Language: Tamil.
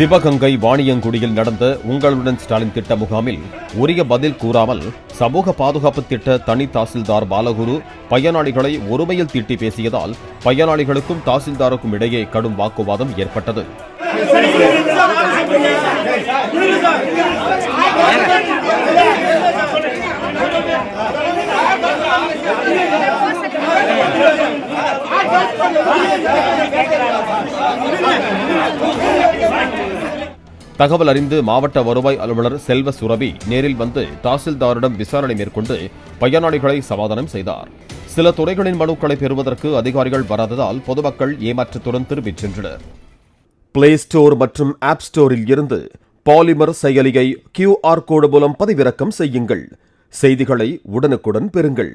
சிவகங்கை வாணியங்குடியில் நடந்த உங்களுடன் ஸ்டாலின் திட்ட முகாமில் உரிய பதில் கூறாமல் சமூக பாதுகாப்பு திட்ட தனி தாசில்தார் பாலகுரு பயனாளிகளை ஒருமையில் திட்டி பேசியதால் பயனாளிகளுக்கும் தாசில்தாருக்கும் இடையே கடும் வாக்குவாதம் ஏற்பட்டது. தகவல் அறிந்து மாவட்ட வருவாய் அலுவலர் செல்வ சுரபி நேரில் வந்து தாசில்தாரிடம் விசாரணை மேற்கொண்டு பயனாளிகளை சமாதானம் செய்தார். சில துறைகளின் மனுக்களை பெறுவதற்கு அதிகாரிகள் வராததால் பொதுமக்கள் ஏமாற்றத்துடன் திரும்பிச் சென்றனர். பிளே ஸ்டோர் மற்றும் ஆப் ஸ்டோரில் இருந்து பாலிமர் செயலியை கியூஆர் கோடு மூலம் பதிவிறக்கம் செய்யுங்கள். செய்திகளை உடனுக்குடன் பெறுங்கள்.